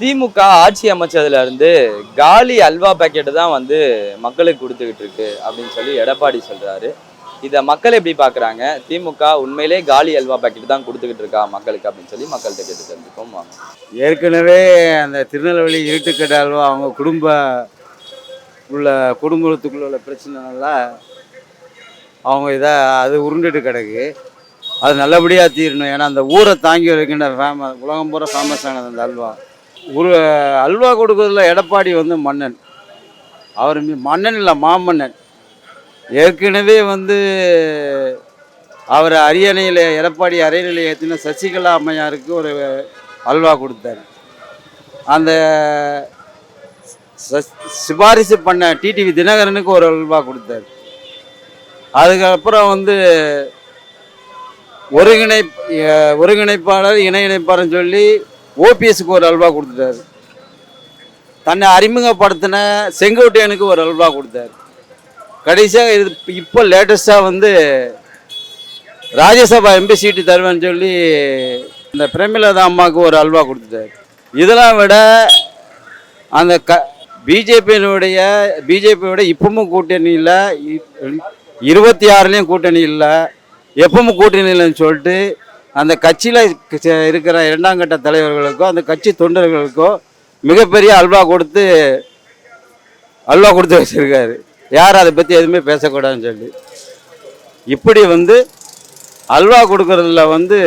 திமுக ஆட்சி அமைச்சதுல இருந்து காலி அல்வா பாக்கெட் தான் வந்து மக்களுக்கு கொடுத்துக்கிட்டு இருக்கு அப்படின்னு சொல்லி எடப்பாடி சொல்றாரு. இதை மக்கள் எப்படி பாக்குறாங்க? திமுக உண்மையிலே காலி அல்வா பாக்கெட் தான் கொடுத்துக்கிட்டு இருக்கா மக்களுக்கு அப்படின்னு சொல்லி மக்கள்கிட்ட கேட்டு தெரிஞ்சுக்கோம் ஏற்கனவே அந்த திருநெல்வேலி இருட்டுக்கடை அல்வா அவங்க குடும்ப உள்ள குடும்பத்துக்குள்ள உள்ள பிரச்சனைனால அவங்க இதை அது உருண்டுட்டு கிடக்கு. அது நல்லபடியாக தீரணும். ஏன்னா அந்த ஊரை தாங்கி வைக்கின்ற ஃபேமஸ் உலகம் பூரா ஃபேமஸ் ஆனது அந்த அல்வா. ஒரு அல்வா கொடுக்குறதுல எடப்பாடி வந்து மன்னன். அவர் மன்னன் இல்லை மாமன்னன். ஏற்கனவே வந்து அவர் அரியணையில் எடப்பாடி அரியணையில் ஏற்றின சசிகலா அம்மையாருக்கு ஒரு அல்வா கொடுத்தார். அந்த ச- சிபாரிசு பண்ண டிடிவி தினகரனுக்கு ஒரு அல்வா கொடுத்தாரு. அதுக்கப்புறம் வந்து ஒருங்கிணை ஒருங்கிணைப்பாளர் இணை இணைப்பாளர்னு சொல்லி ஓபிஎஸ்க்கு ஒரு அல்வா கொடுத்துட்டாரு. தன்னை அறிமுகப்படுத்தின செங்கோட்டையனுக்கு ஒரு அல்வா கொடுத்தாரு. கடைசியாக இது இப்போ லேட்டஸ்ட்டாக வந்து ராஜ்யசபா எம்பி சீட்டு தருவேன்னு சொல்லி இந்த பிரேமலதா அம்மாவுக்கு ஒரு அல்வா கொடுத்துட்டாரு. இதெல்லாம் விட அந்த க பிஜேபியினுடைய பிஜேபியோட இப்பவும் கூட்டணி இல்லை இருபத்தி ஆறுலேயும் கூட்டணி இல்லை எப்பவும் கூட்டணி இல்லைன்னு சொல்லிட்டு அந்த கட்சியில் இருக்கிற இரண்டாம் கட்ட தலைவர்களுக்கோ அந்த கட்சி தொண்டர்களுக்கோ மிகப்பெரிய அல்வா கொடுத்து அல்வா கொடுத்து வச்சுருக்காரு. யார் அதை பற்றி எதுவுமே பேசக்கூடாதுன்னு சொல்லி. இப்படி வந்து அல்வா கொடுக்கறதுல வந்து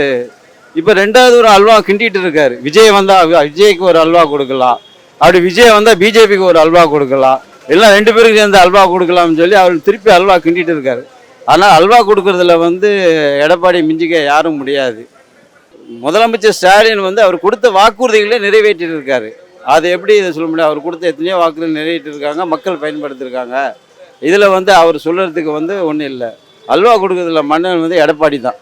இப்போ ரெண்டாவது ஒரு அல்வா கிண்டிகிட்டு இருக்கார். விஜய் வந்தால் விஜய்க்கு ஒரு அல்வா கொடுக்கலாம். அப்படி விஜய் வந்தால் பிஜேபிக்கு ஒரு அல்வா கொடுக்கலாம். எல்லாம் ரெண்டு பேருக்கு சேர்ந்து அல்வா கொடுக்கலாம்னு சொல்லி அவர் திருப்பி அல்வா கிண்டிகிட்டு இருக்காரு. ஆனால் அல்வா கொடுக்கறதுல வந்து எடப்பாடி மிஞ்சிக்க யாரும் முடியாது. முதலமைச்சர் ஸ்டாலின் வந்து அவர் கொடுத்த வாக்குறுதிகளை நிறைவேற்றிட்டு இருக்காரு அது எப்படி இதை சொல்ல முடியும்? அவர் கொடுத்த எத்தனையோ வாக்குறுதி நிறைவேற்றிருக்காங்க மக்கள் பயன்படுத்திருக்காங்க இதில் வந்து அவர் சொல்கிறதுக்கு வந்து ஒன்றும் இல்லை. அல்வா கொடுக்கறதுல மன்னன் வந்து எடப்பாடி தான்.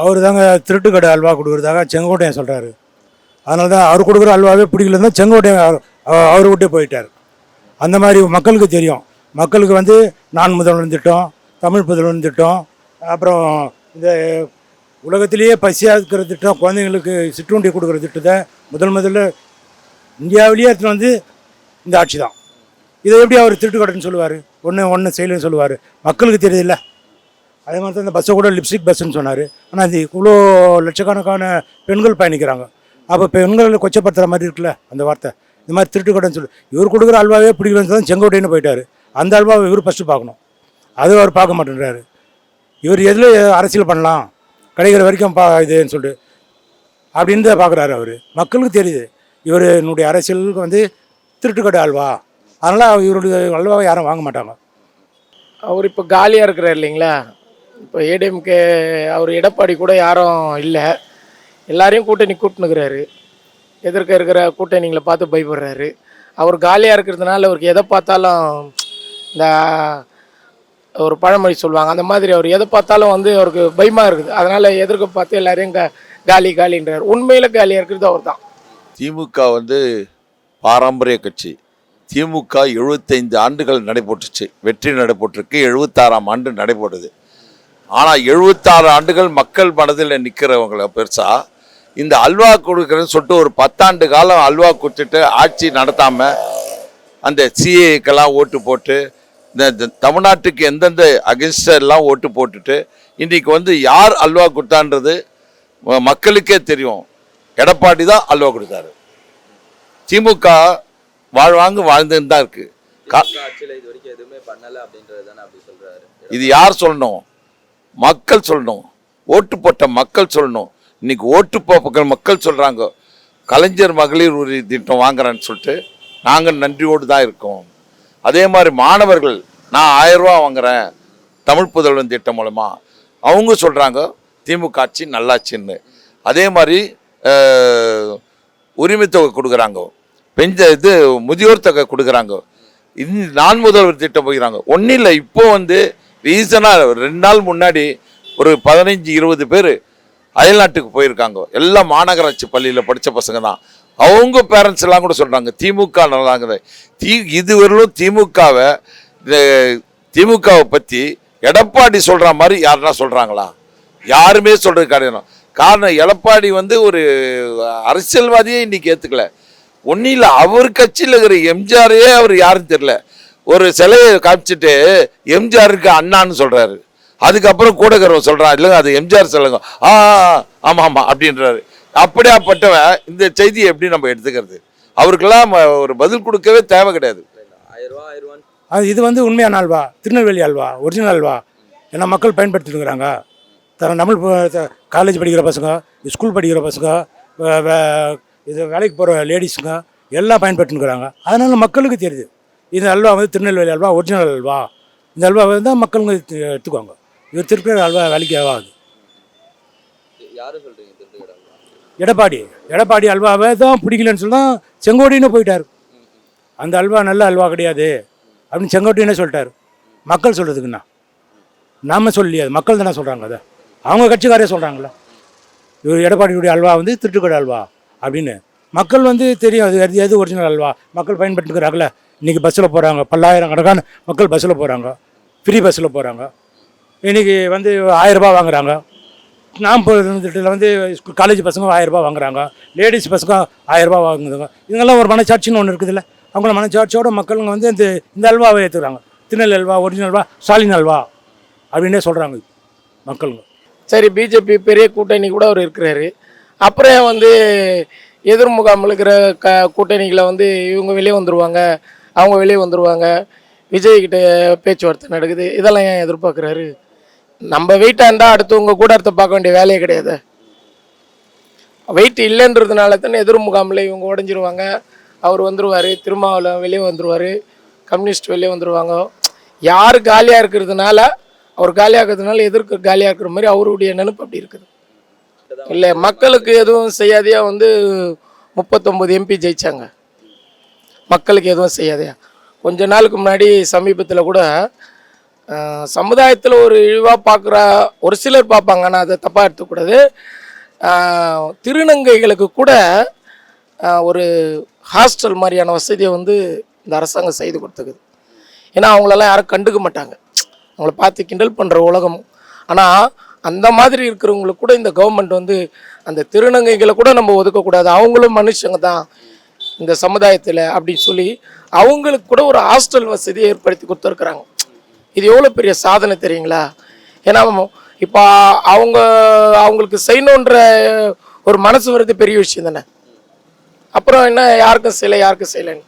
அவர் தாங்க திருட்டுக்கடை அல்வா கொடுக்குறதாக செங்கோட்டையன் சொல்கிறாரு அதனால தான் அவர் கொடுக்குற அல்வாவே பிடிக்கலன்னா செங்கோட்டையன் அவர் அவர் விட்டே போயிட்டார். அந்த மாதிரி மக்களுக்கு தெரியும். மக்களுக்கு வந்து நான் முதல்வன் திட்டம் தமிழ் புதல்வன் திட்டம் அப்புறம் இந்த உலகத்திலேயே பசியாக இருக்கிற திட்டம் குழந்தைங்களுக்கு சிற்றுண்டி கொடுக்குற திட்டத்தை முதல் முதல்ல இந்தியாவிலேயே எடுத்துகிட்டு வந்து இந்த ஆட்சி தான். இதை எப்படி அவர் திருட்டுக்கடைன்னு சொல்லுவார்? ஒன்று ஒன்று செய்யலன்னு சொல்லுவார். மக்களுக்கு தெரியல அதே மாதிரி தான் இந்த பஸ்ஸை கூட லிப்ஸ்டிக் பஸ்ஸுன்னு சொன்னார். ஆனால் இது இவ்வளோ லட்சக்கணக்கான பெண்கள் பயணிக்கிறாங்க. அப்போ பெண்களை கொச்சப்படுத்துகிற மாதிரி இருக்குல்ல அந்த வார்த்தை. இந்த மாதிரி திருட்டுக்கடைன்னு சொல்லி இவர் கொடுக்குற அல்வாவே பிடிக்கலன்னு தான் செங்கோட்டைன்னு போயிட்டார். அந்த அல்வாவை இவர் ஃபஸ்ட்டு பார்க்கணும். அது அவர் பார்க்க மாட்டேன்றாரு. இவர் எதில் அரசியல் பண்ணலாம்? கிடைக்கிற வரைக்கும் பா இதுன்னு சொல்லிட்டு. அப்படின்னு தான் பார்க்குறாரு அவர். மக்களுக்கு தெரியுது. இவர் என்னுடைய அரசியலுக்கு வந்து திருட்டுக்கடை அல்வா அதனால் இவருடைய அல்வாவை யாரும் வாங்க மாட்டாங்க. அவர் இப்போ காலியாக இருக்கிறார் இல்லைங்களா? இப்போ ஏடிஎம்கே அவர் எடப்பாடி கூட யாரும் இல்லை. எல்லாரையும் கூட்டணி கூட்டினுக்கிறாரு. எதிர்க்க இருக்கிற கூட்டணிங்களை பார்த்து பயப்படுறாரு. அவர் காலியாக இருக்கிறதுனால அவருக்கு எதை பார்த்தாலும் இந்த ஒரு பழமொழி சொல்லுவாங்க. அந்த மாதிரி அவர் எதை பார்த்தாலும் வந்து அவருக்கு பயமாக இருக்குது. அதனால் எதிர்க்க பார்த்து எல்லாரையும் க காலி காலின்றார். உண்மையில் காலியாக இருக்கிறது அவர் தான் திமுக வந்து பாரம்பரிய கட்சி. திமுக எழுபத்தைந்து ஆண்டுகள் நடைபெற்றுச்சு வெற்றி நடைபெற்றிருக்கு எழுபத்தாறாம் ஆண்டு நடைபெறுது ஆனால் எழுபத்தாறு ஆண்டுகள் மக்கள் மனதில் நிற்கிறவங்கள பெருசாக இந்த அல்வா கொடுக்குறேன்னு சொல்லிட்டு ஒரு பத்தாண்டு காலம் அல்வா கொடுத்துட்டு ஆட்சி நடத்தாமல் அந்த சிஏக்கெல்லாம் ஓட்டு போட்டு இந்த தமிழ்நாட்டுக்கு எந்தெந்த எல்லாம் ஓட்டு போட்டுட்டு இன்னைக்கு வந்து யார் அல்வா கொடுத்தான்றது மக்களுக்கே தெரியும். எடப்பாடி தான் அல்வா கொடுத்தாரு. திமுக வாழ்வாங்க வாழ்ந்துன்னு தான் இருக்கு. கா- ஆட்சியில இது யார் சொல்லணும்? மக்கள் சொல்லணும். ஓட்டு போட்ட மக்கள் சொல்லணும். இன்னைக்கு ஓட்டு போப்ப மக்கள் சொல்றாங்க. கலைஞர் மகளிர் உரிமை திட்டம் வாங்குறேன்னு சொல்லிட்டு நாங்கள் நன்றியோடு தான் இருக்கோம். அதே மாதிரி மாணவர்கள் நான் ஆயிரம் ரூபா வாங்குறேன் தமிழ் புதல்வன் திட்டம் மூலமா. அவங்க சொல்றாங்க திமுக ஆட்சி நல்லாட்சின்னு அதே மாதிரி உரிமை தொகை கொடுக்குறாங்க. பெஞ்ச இது முதியோர் தொகை கொடுக்குறாங்க. இந் நான் முதல்வர் திட்டம் போகிறாங்க. ஒன்றும் இல்லை இப்போ வந்து ரீசனாக ரெண்டு நாள் முன்னாடி ஒரு பதினஞ்சு இருபது பேர் அயல்நாட்டுக்கு போயிருக்காங்க. எல்லாம் மாநகராட்சி பள்ளியில் படித்த பசங்க தான். அவங்க பேரண்ட்ஸ் எல்லாம் கூட சொல்கிறாங்க திமுக நல்லாங்குது. தி இதுவரையிலும் திமுகவை திமுகவை பற்றி எடப்பாடி சொல்கிற மாதிரி யாருன்னா சொல்கிறாங்களா யாருமே சொல்கிறது கிடையாது. காரணம் எடப்பாடி வந்து ஒரு அரசியல்வாதியே இன்னைக்கு ஏற்றுக்கல ஒன்றும் இல்லை அவர் கட்சியில் இருக்கிற எம்ஜிஆரையே அவர் யாருன்னு தெரியல. ஒரு சிலையை காமிச்சிட்டு எம்ஜிஆருக்கு அண்ணான்னு சொல்கிறாரு அதுக்கப்புறம் கூட கூடகரவன் சொல்கிறான் இல்லைங்க அது எம்ஜிஆர் சொல்லுங்க ஆ ஆமாம் ஆமாம் அப்படின்றாரு. அப்படியாப்பட்டவன் இந்த செய்தியை எப்படி நம்ம எடுத்துக்கிறது? அவருக்கெல்லாம் ம- ஒரு பதில் கொடுக்கவே தேவை கிடையாது. அது இது வந்து உண்மையான அல்வா திருநெல்வேலி அல்வா ஒரிஜினல் அல்வா ஏன்னா மக்கள் பயன்படுத்திட்டு இருக்கிறாங்க தர நம்ம காலேஜ் படிக்கிற பசங்க ஸ்கூல் படிக்கிற பசங்க இது வேலைக்கு போகிற லேடிஸுங்க எல்லாம் பயன்படுத்தினுக்கிறாங்க அதனால் மக்களுக்கு தெரியுது. இந்த அல்வா வந்து திருநெல்வேலி அல்வா ஒரிஜினல் அல்வா இந்த அல்வா வந்து தான் மக்களுங்க எடுத்து- எடுத்துக்குவாங்க. இது திருப்பி அல்வா வேலைக்கு ஆகாது யாரு சொல்றீங்க? திருட்டுக்கடை அல்வா எடப்பாடி. எடப்பாடி அல்வாவை தான் பிடிக்கலன்னு சொன்னால் தான் போயிட்டார். அந்த அல்வா நல்ல அல்வா கிடையாது அப்படின்னு செங்கோட்டினே சொல்லிட்டார். மக்கள் சொல்கிறதுக்குண்ணா நாம் சொல்லியாது அது மக்கள் தானே சொல்கிறாங்க அதை. அவங்க கட்சிக்காரே சொல்கிறாங்களா இவர் எடப்பாடியுடைய அல்வா வந்து திருட்டுக்கடை அல்வா அப்படின்னு. மக்கள் வந்து தெரியும் அது எது எது ஒரிஜினல் அல்வா. மக்கள் பயன்படுத்துக்கிறாங்களே இன்றைக்கி பஸ்ஸில் போகிறாங்க பல்லாயிரம் கணக்கான மக்கள் பஸ்ஸில் போகிறாங்க ஃப்ரீ பஸ்ஸில் போகிறாங்க இன்றைக்கி வந்து ஆயிரம் ரூபா வாங்குறாங்க. நாம் திட்டத்தில் வந்து ஸ்கூல் காலேஜ் பசங்க ஆயிரரூபா வாங்குறாங்க லேடிஸ் பசங்க ஆயிரரூபா வாங்குதுங்க. இதெல்லாம் ஒரு மனச்சாட்சின்னு ஒன்று இருக்குதுல்ல அவங்கள மனச்சாட்சியோட மக்களுங்க வந்து இந்த இந்த அல்வாவை ஏற்றுக்கிறாங்க திருநெல் அல்வா ஒரிஜினல் அல்வா ஸ்டாலின் அல்வா அப்படின்னே சொல்கிறாங்க மக்களுங்க. சரி பிஜேபி பெரிய கூட்டணி கூட அவர் இருக்கிறாரு. அப்புறம் ஏன் வந்து எதிர்முகாமில் இருக்கிற க கூட்டணிகளை வந்து இவங்க வெளியே வந்துடுவாங்க அவங்க வெளியே வந்துடுவாங்க விஜய்கிட்ட பேச்சுவார்த்தை நடக்குது. இதெல்லாம் ஏன் எதிர்பார்க்குறாரு? நம்ம வெயிட்டாக இருந்தால் அடுத்தவங்க கூட அடுத்து பார்க்க வேண்டிய வேலையே கிடையாது. வெயிட் இல்லைன்றதுனால தானே எதிர் முகாமில் இவங்க உடஞ்சிருவாங்க. அவர் வந்துருவார் திருமாவளம் வெளியே வந்துருவார் கம்யூனிஸ்ட் வெளியே வந்துருவாங்க. யார் காலியாக இருக்கிறதுனால அவர் காலியாக இருக்கிறதுனால எதிர்க்க காலியாக இருக்கிற மாதிரி அவருடைய நினைப்பு அப்படி இருக்குது. இல்லை மக்களுக்கு எதுவும் செய்யாதையா வந்து முப்பத்தொம்பது எம்பி ஜெயித்தாங்க மக்களுக்கு எதுவும் செய்யாதையா. கொஞ்ச நாளுக்கு முன்னாடி சமீபத்தில் கூட சமுதாயத்தில் ஒரு இழிவாக பார்க்குற ஒரு சிலர் பார்ப்பாங்க. ஆனால் அதை தப்பாக எடுத்துக்கூடாது. திருநங்கைகளுக்கு கூட ஒரு ஹாஸ்டல் மாதிரியான வசதியை வந்து இந்த அரசாங்கம் செய்து கொடுத்துக்குது. ஏன்னா அவங்களெல்லாம் யாரும் கண்டுக்க மாட்டாங்க. அவங்கள பார்த்து கிண்டல் பண்ணுற உலகம். ஆனால் அந்த மாதிரி இருக்கிறவங்களுக்கு கூட இந்த கவர்மெண்ட் வந்து அந்த திருநங்கைகளை கூட நம்ம ஒதுக்கக்கூடாது. அவங்களும் மனுஷங்க தான் இந்த சமுதாயத்தில் அப்படின்னு சொல்லி அவங்களுக்கு கூட ஒரு ஹாஸ்டல் வசதியை ஏற்படுத்தி கொடுத்துருக்குறாங்க. இது எவ்வளோ பெரிய சாதனை தெரியுங்களா? ஏன்னா இப்போ அவங்க அவங்களுக்கு செய்யணுன்ற ஒரு மனசு வர்றது பெரிய விஷயம் தானே? அப்புறம் என்ன யாருக்கும் செய்யலை யாருக்கும் செய்யலைன்னு?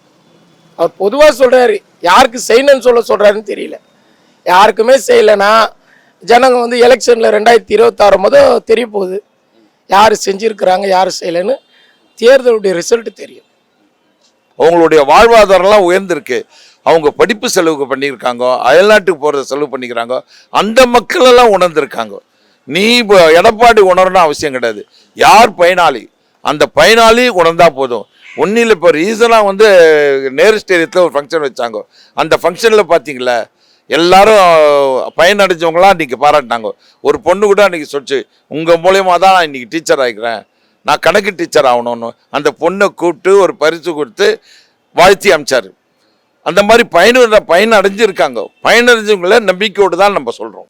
அவர் பொதுவாக சொல்கிறாரு யாருக்கு செய்யணும்னு சொல்ல சொல்கிறாருன்னு தெரியல. யாருக்குமே செய்யலைன்னா ஜனங்க வந்து எலெக்ஷனில் ரெண்டாயிரத்தி இருபத்தாறு மொதல் தெரிய போகுது. யார் செஞ்சுருக்கிறாங்க யார் செய்யலைன்னு தேர்தலுடைய ரிசல்ட் தெரியும். அவங்களுடைய வாழ்வாதாரம்லாம் உயர்ந்திருக்கு. அவங்க படிப்பு செலவுக்கு பண்ணியிருக்காங்க அயல்நாட்டுக்கு போகிறத செலவு பண்ணிக்கிறாங்க அந்த மக்களெல்லாம் உணர்ந்திருக்காங்க. நீ இப்போ எடப்பாடி உணரணும் அவசியம் கிடையாது. யார் பயனாளி? அந்த பயனாளி உணர்ந்தால் போதும். ஒன்றில் இப்போ ரீசனாக வந்து நேரு ஸ்டேடியத்தில் ஒரு ஃபங்க்ஷன் வச்சாங்க. அந்த ஃபங்க்ஷனில் பார்த்தீங்களா எல்லாரும் பயனடைஞ்சவங்களாம் இன்றைக்கி பாராட்டினாங்க. ஒரு பொண்ணு கூட அன்றைக்கி சொல்லிச்சு உங்கள் மூலியமாக தான் நான் இன்றைக்கி டீச்சர் ஆகிக்கிறேன் நான் கணக்கு டீச்சர் ஆகணும்னு. அந்த பொண்ணை கூப்பிட்டு ஒரு பரிசு கொடுத்து வாழ்த்தி அமிச்சார். அந்த மாதிரி பயன் பயன் அடைஞ்சிருக்காங்க பயனடைஞ்சவங்கள நம்பிக்கையோடு தான் நம்ம சொல்கிறோம்